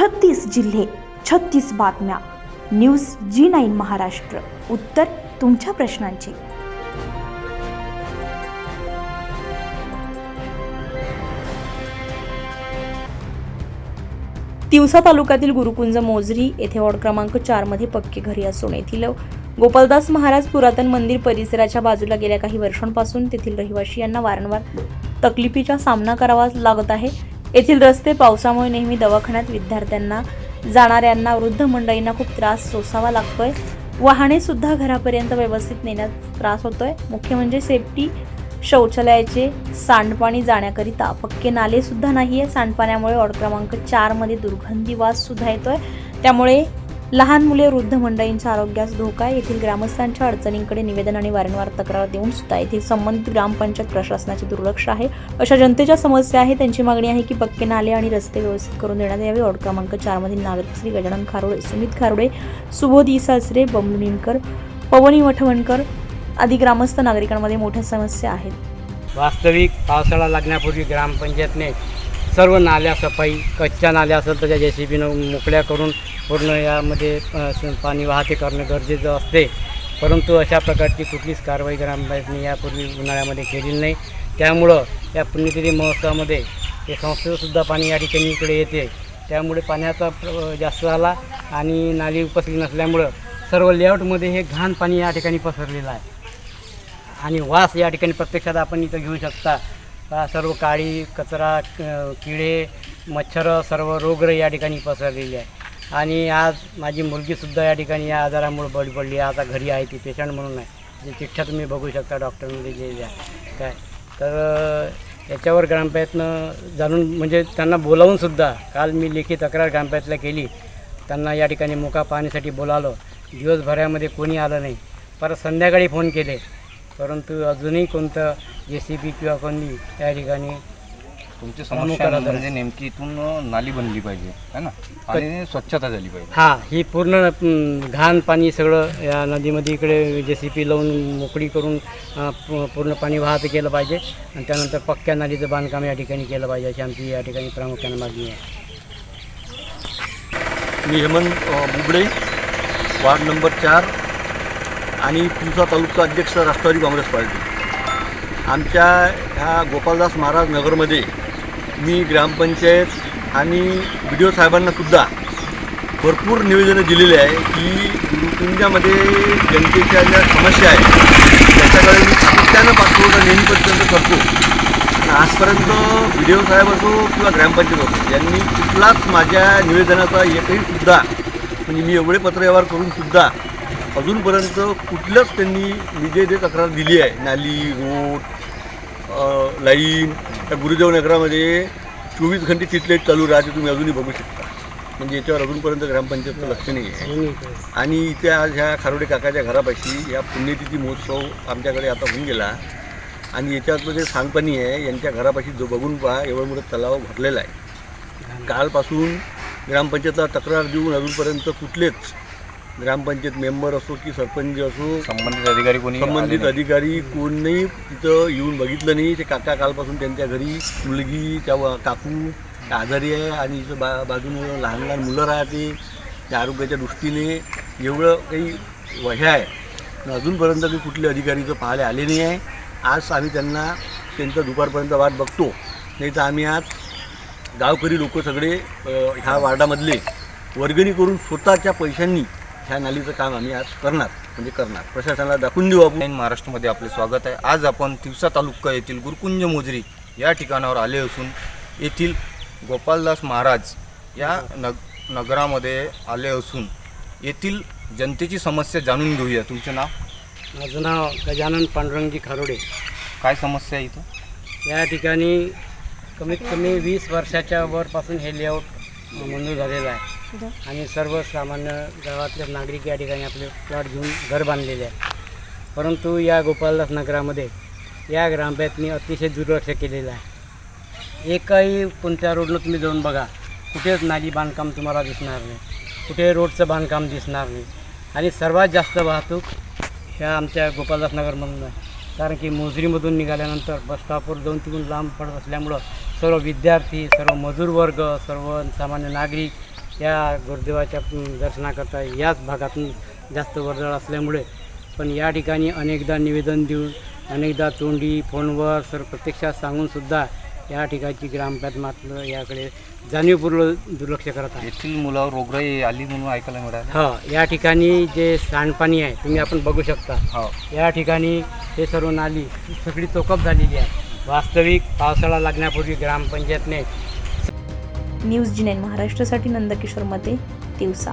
छत्तीस जिल्हे छत्तीस बातम्या. News G nine Maharashtra. उत्तर तुमच्या प्रश्नांची. तिवसा तालुक्यातील गुरुकुंज मोजरी येथे वॉर्ड क्रमांक चारमध्ये पक्के घरी असून येथील गोपालदास महाराज पुरातन मंदिर परिसराच्या बाजूला गेल्या काही वर्षांपासून तेथील रहिवाशी यांना वारंवार तकलीफीचा सामना करावा लागत आहे. येथील रस्ते पावसामुळे नेहमी दवाखान्यात विद्यार्थ्यांना जाणाऱ्यांना वृद्ध मंडळींना खूप त्रास सोसावा लागतोय. वाहने सुद्धा घरापर्यंत व्यवस्थित नेण्यात त्रास होतोय. मुख्य म्हणजे सेफ्टी शौचालयाचे सांडपाणी जाण्याकरिता पक्के नाले सुद्धा आहे सांडपाण्यामुळे वॉर्ड क्रमांक चारमध्ये दुर्गंधी वास सुद्धा येतोय. त्यामुळे लहान मुले वृद्ध मंडळींच्या आरोग्यास धोका येथील ग्रामस्थांच्या अडचणींकडे निवेदन आणि वारंवार तक्रार देऊन सुद्धा येथील संबंधित ग्रामपंचायत प्रशासनाचे दुर्लक्ष आहे. अशा जनतेच्या समस्या आहे त्यांची मागणी आहे की पक्के नाले आणि रस्ते व्यवस्थित करून देण्यात यावे. वॉर्ड क्रमांक चारमधील नागरिक श्री गजानन खारोडे सुमित खारोडे सुबोध इसासरे बबलू निमकर पवनी वठवणकर आदी ग्रामस्थ नागरिकांमध्ये मोठ्या समस्या आहेत. वास्तविक पावसाळा लागण्यापूर्वी ग्रामपंचायतने सर्व नाल्या सफाई कच्च्या नाल्या असेल तर त्या जे सी बीनं मोकळ्या करून पूर्ण यामध्ये पाणी वाहते करणं गरजेचं असते. परंतु अशा प्रकारची कुठलीच कारवाई ग्रामपंचायतने यापूर्वी उन्हाळ्यामध्ये केलेली नाही. त्यामुळं या पुण्यतिथी महोत्सवामध्ये ते संस्थेचंसुद्धा पाणी या ठिकाणी इकडे येते. त्यामुळे पाण्याचा प्र- जास्त आला आणि नाली उपसली नसल्यामुळं सर्व लेआउटमध्ये हे घाण पाणी या ठिकाणी पसरलेलं आहे. आणि वास या ठिकाणी प्रत्यक्षात आपण इथं घेऊ शकता. सर्व काळी कचरा किडे मच्छर सर्व रोगराई या ठिकाणी पसरलेली आहे. आणि आज माझी मुलगीसुद्धा या ठिकाणी या आजारामुळे बळी पडली आहे. आता घरी आहे ती पेशंट म्हणून आहे. जे चिठ्ठ्या तुम्ही बघू शकता डॉक्टरमध्ये जे काय. तर याच्यावर ग्रामपंचायतनं जाणून म्हणजे त्यांना बोलावूनसुद्धा काल मी लेखी तक्रार ग्रामपंचायतला केली. त्यांना या ठिकाणी मुका पाहण्यासाठी बोलावलं. दिवसभरामध्ये कोणी आलं नाही. परत संध्याकाळी फोन केले. परंतु अजूनही कोणतं जे सी बी किंवा कोणी त्या ठिकाणी तुमची समस्या. म्हणजे नेमकी इथून नाली बनली पाहिजे है ना? आणि स्वच्छता झाली पाहिजे. हां ही पूर्ण अं, घाण पाणी सगळं या नदीमध्ये इकडे जे सी पी लावून मोकळी करून अं, पू- पूर्ण पाणी वाहत केलं पाहिजे. आणि त्यानंतर पक्क्या नालीचं बांधकाम या ठिकाणी केलं पाहिजे अशी आमची या ठिकाणी प्रामुख्याने मागणी आहे. मी हेमंत अ, बुबडे वार्ड नंबर चार आणि तिवसा तालुका अध्यक्ष राष्ट्रवादी काँग्रेस पार्टी. आमच्या ह्या गोपालदास महाराज नगरमध्ये मी ग्रामपंचायत आणि बी डी ओ साहेबांनासुद्धा भरपूर निवेदनं दिलेली आहे की गुरुकुंजामध्ये जनतेच्या ज्या समस्या आहेत त्याच्याकडे मी सातत्यानं पाठपुरावा नेहमीपर्यंत करतो. आजपर्यंत बी डी ओ साहेब असो किंवा ग्रामपंचायत असो यांनी कुठलाच माझ्या निवेदनाचा एकही सुद्धा म्हणजे मी एवढे पत्रव्यवहार करून सुद्धा अजूनपर्यंत कुठलंच त्यांनी जे तक्रार दिली आहे. नाली रोड लाईन त्या गुरुदेव नगरामध्ये चोवीस घंटे तिथले चालू राहते तुम्ही अजूनही बघू शकता. म्हणजे याच्यावर अजूनपर्यंत ग्रामपंचायतचं लक्ष नाही आहे. आणि इथे आज ह्या खारोडे काकाच्या घरापाशी या पुण्यतिथी महोत्सव आमच्याकडे आता होऊन गेला. आणि याच्यातलं जे सांडपाणी आहे यांच्या घरापाशी जो बघून पहा एवढं मोठं तलाव भरलेला आहे. कालपासून ग्रामपंचायतला तक्रार देऊन अजूनपर्यंत कुठलेच ग्रामपंचायत मेंबर असो की सरपंच असो संबंधित अधिकारी कोणी संबंधित. अधिकारी कोणीही तिथं येऊन बघितलं नाही. ते काका कालपासून त्यांच्या घरी मुलगी त्या व- काकू आजारी आहे आणि इथं बा बाजूनं लहान लहान मुलं राहते. त्या आरोग्याच्या दृष्टीने एवढं काही वह्या आहे. अजूनपर्यंत मी कुठले अधिकारी इथं पाहायला आले नाही आहे. आज आम्ही त्यांना त्यांचं दुपारपर्यंत वाट बघतो. नाही तर आम्ही आज गावकरी लोक सगळे ह्या वार्डामधले वर्गणी करून स्वतःच्या पैशांनी ह्या नालीचं काम आम्ही आज करणार म्हणजे करणार. प्रशासनाला दाखवून देऊ आपण. महाराष्ट्रामध्ये आपले स्वागत आहे. आज आपण तिवसा तालुका येथील गुरुकुंज मोजरी या ठिकाणावर आले असून येथील गोपालदास महाराज या नग नगरामध्ये आले असून येथील जनतेची समस्या जाणून घेऊया. तुमचं नाव? माझं नाव गजानन पांडुरंगजी खारोडे. काय समस्या आहे इथं? या ठिकाणी कमीत कमी वीस वर्षाच्या वरपासून हे लेआउट मंजूर झालेलं आहे. आणि सर्व सामान्य गावातले नागरिक या ठिकाणी आपले प्लॉट घेऊन घर बांधलेले आहे. परंतु या गोपालदास नगरामध्ये या ग्रामपंचायतनी अतिशय दुर्लक्ष केलेलं आहे. एकही कोणत्या रोडनं तुम्ही जाऊन बघा कुठेच नाली बांधकाम तुम्हाला दिसणार नाही. कुठे रोडचं बांधकाम दिसणार नाही. आणि सर्वात जास्त वाहतूक ह्या आमच्या गोपालदास नगरमधून आहे. कारण की मोजरीमधून निघाल्यानंतर बस स्टॉपवर जाऊन तिकडून लांब पडत असल्यामुळं सर्व विद्यार्थी सर्व मजूर वर्ग सर्व सामान्य नागरिक या गुरुदेवाच्या दर्शनाकरता याच भागातून जास्त वर्दळ असल्यामुळे पण या ठिकाणी अनेकदा निवेदन देऊन अनेकदा तोंडी फोनवर सर प्रत्यक्षात सांगूनसुद्धा या ठिकाणची ग्रामपंचायत मात्र याकडे जाणीवपूर्वक दुर्लक्ष करत आहे. येथील मुलावर रोगराई आली म्हणून ऐकायला मिळालं. हो या ठिकाणी जे सांडपाणी आहे तुम्ही आपण बघू शकता. हो. या ठिकाणी हे सर्व नाली सगळी चोकअप झालेली आहे. वास्तविक पावसाळा लागण्यापूर्वी ग्रामपंचायतने न्यूज जी महाराष्ट्रासाठी नंदकिशोर मते दिवसा.